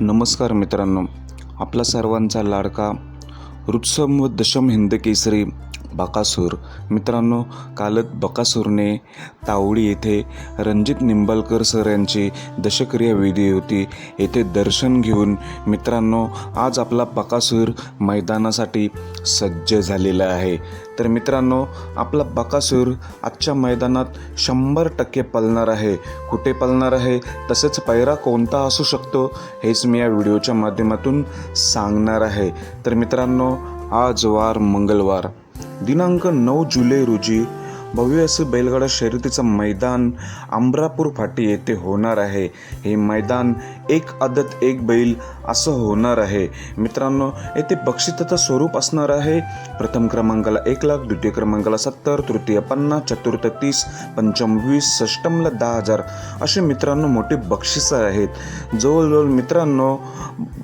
नमस्कार मित्रांनो. आपला सर्वांचा लाडका ऋत्सम व दशम हिंद केसरी बकासूर. मित्रांनो कालच बकासूरने तावडी येथे रणजित निंबाळकर सर यांची दशक्रिया विधी होती. येथे दर्शन घेऊन मित्रांनो आज आपला बकासूर मैदानासाठी सज्ज झालेला आहे. तर मित्रांनो आपला बकासूर आजच्या मैदानात शंभर टक्के पलणार आहे. कुठे पलणार आहे? तसेच पैरा कोणता असू शकतो हेच मी या व्हिडिओच्या माध्यमातून सांगणार आहे. तर मित्रांनो आज वार मंगळवार. दिनांक नऊ जुलै रोजी भव्य असं बैलगाडा शर्यतीचं मैदान अमरापूर फाटी येथे होणार आहे. हे मैदान एक आदत एक बैल असं होणार आहे. मित्रांनो येथे बक्षिसाचं स्वरूप असणार आहे. प्रथम क्रमांकाला एक लाख द्वितीय क्रमांकाला सत्तर तृतीय पन्नास चतुर्थ तीस पंचम वीस षष्टमला दहा हजार असे मित्रांनो मोठे बक्षिसं आहेत. जवळजवळ मित्रांनो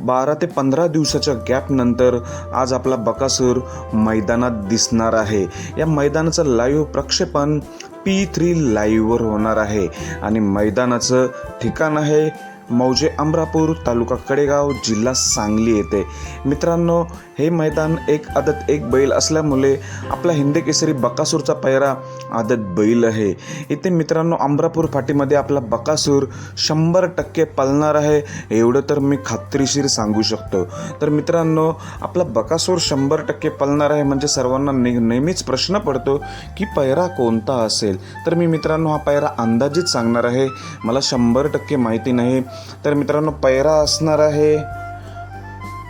बारा ते पंधरा दिवसाच्या गॅपनंतर आज आपला बकासूर मैदानात दिसणार आहे. या मैदानाचा लाईव्ह प्रक्षेपण पी थ्री लाईव्हवर होणार आहे. आणि मैदानाचं ठिकाण आहे मौजे अमरापूर तालुका कडेगाव जिल्हा सांगली येते. मित्रांनो हे मैदान एक आदत एक बैल असल्यामुळे आपला हिंद केसरी बकासूरचा पैरा आदत बैल आहे. इथे मित्रांनो अमरापूर फाटीमध्ये आपला बकासूर शंभर टक्के पालणार आहे एवढं तर मी खात्रीशीर सांगू शकतो. तर मित्रांनो आपला बकासूर शंभर टक्के पालणार आहे म्हणजे सर्वांना ने नेहमीच प्रश्न पडतो की पैरा कोणता असेल? तर मी मित्रांनो हा पैरा अंदाजित सांगणार आहे. मला शंभर टक्के माहिती नाही. तर मित्रांनो पैरा असणार आहे.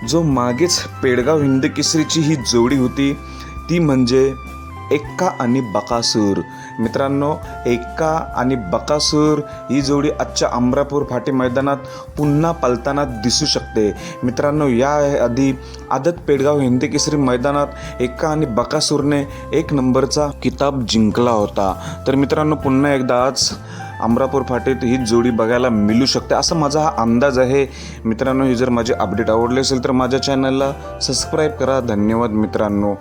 जो मागेच पेडगाव हिंद केसरीची ही जोडी होती ती म्हणजे एक्का आणि बकासूर. मित्रांनो एक्का आणि बकासूर ही जोडी आजच्या अमरापूर फाटी मैदानात पुन्हा पलताना दिसू शकते. मित्रांनो या आधी आदत पेडगाव हिंदी केसरी मैदानात एक्का आणि बकासूरने एक नंबरचा किताब जिंकला होता. तर मित्रांनो पुन्हा एकदा आज अमरापूर फाटीत ही जोडी बघायला मिळू शकते असा माझा हा अंदाज आहे. मित्रांनो ही जर माझी अपडेट आवडली असेल तर माझ्या चॅनलला सबस्क्राईब करा. धन्यवाद मित्रांनो.